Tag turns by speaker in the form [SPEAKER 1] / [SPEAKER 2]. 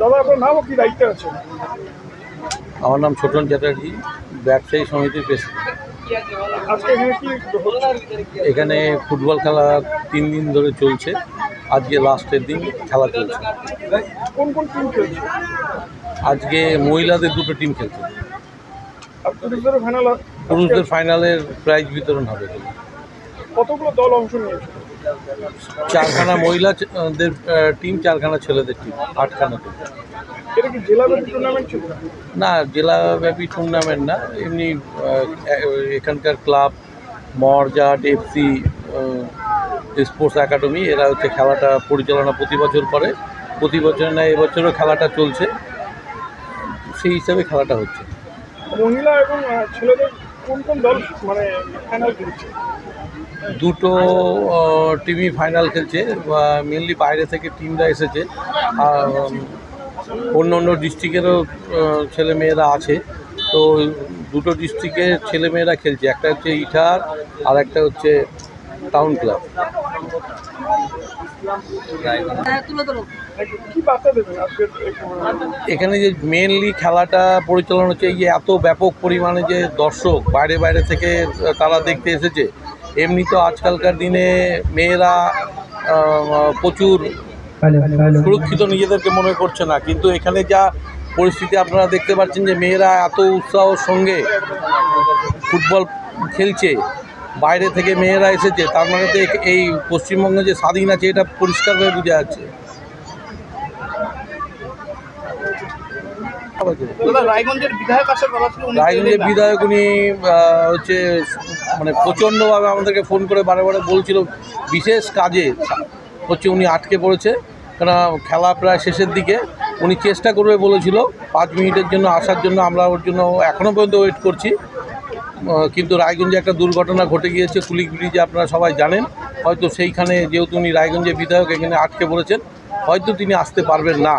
[SPEAKER 1] দাদা আপনার নাম কি দায়িত্বে আছে?
[SPEAKER 2] আমার নাম ছোটন চ্যাটার্জি ব্যবসায়ী সমিতির প্রেসিডেন্ট।
[SPEAKER 1] এখানে
[SPEAKER 2] ফুটবল খেলা তিন দিন ধরে চলছে। আজকে লাস্টের দিন খেলা চলছে।
[SPEAKER 1] কোন কোন টিম খেলছে?
[SPEAKER 2] আজকে মহিলাদের দুটো টিম খেলছে।
[SPEAKER 1] পুরুষদের
[SPEAKER 2] ফাইনালের প্রাইজ বিতরণ হবে।
[SPEAKER 1] কতগুলো দল অংশ নিয়েছে?
[SPEAKER 2] চারখানা মহিলাদের টিম চারখানা ছেলেদের টিম আটখানা টিম না জেলাব্যাপী টুর্নামেন্ট না এমনি এখানকার ক্লাব মরজাট এফসি স্পোর্টস একাডেমি এরা হচ্ছে খেলাটা পরিচালনা প্রতি বছর করে। প্রতি বছর না এবছরও খেলাটা চলছে। সেই হিসাবে খেলাটা হচ্ছে।
[SPEAKER 1] মহিলা এবং ছেলেদের মানে
[SPEAKER 2] দুটো টিমই ফাইনাল খেলছে মেনলি বাইরে থেকে টিমরা এসেছে। আর অন্য অন্য ডিস্ট্রিক্টেরও ছেলেমেয়েরা আছে। তো দুটো ডিস্ট্রিক্টের ছেলেমেয়েরা খেলছে। একটা হচ্ছে ইটার, আর একটা হচ্ছে টাউন ক্লাব এখানে যে মেনলি খেলাটা পরিচালনা হচ্ছে, এই যে এত ব্যাপক পরিমাণে যে দর্শক বাইরে বাইরে থেকে তারা দেখতে এসেছে, এমনি তো আজকালকার দিনে মেয়েরা প্রচুর সুরক্ষিত নিজেদেরকে মনে করছে না, কিন্তু এখানে যা পরিস্থিতি আপনারা দেখতে পাচ্ছেন যে মেয়েরা এত উৎসাহর সঙ্গে ফুটবল খেলছে বাইরে থেকে মেয়েরা এসেছে তার মানে তো এই পশ্চিমবঙ্গে যে স্বাধীন আছে এটা পরিষ্কারভাবে বোঝা যাচ্ছে।
[SPEAKER 3] রায়গঞ্জের বিধায়ক উনি
[SPEAKER 2] হচ্ছে মানে প্রচণ্ডভাবে আমাদেরকে ফোন করে বারে বারে বলছিল বিশেষ কাজে হচ্ছে উনি আটকে পড়েছে কেন খেলা প্রায় শেষের দিকে। উনি চেষ্টা করবে বলেছিল পাঁচ মিনিটের জন্য আসার জন্য আমরা ওর জন্য এখনও পর্যন্ত ওয়েট করছি। কিন্তু রায়গঞ্জে একটা দুর্ঘটনা ঘটে গিয়েছে কুলিক ব্রিজে আপনারা সবাই জানেন। হয়তো সেইখানে যেহেতু উনি রায়গঞ্জের বিধায়ক, এখানে আটকে পড়েছেন, হয়তো তিনি আসতে পারবেন না।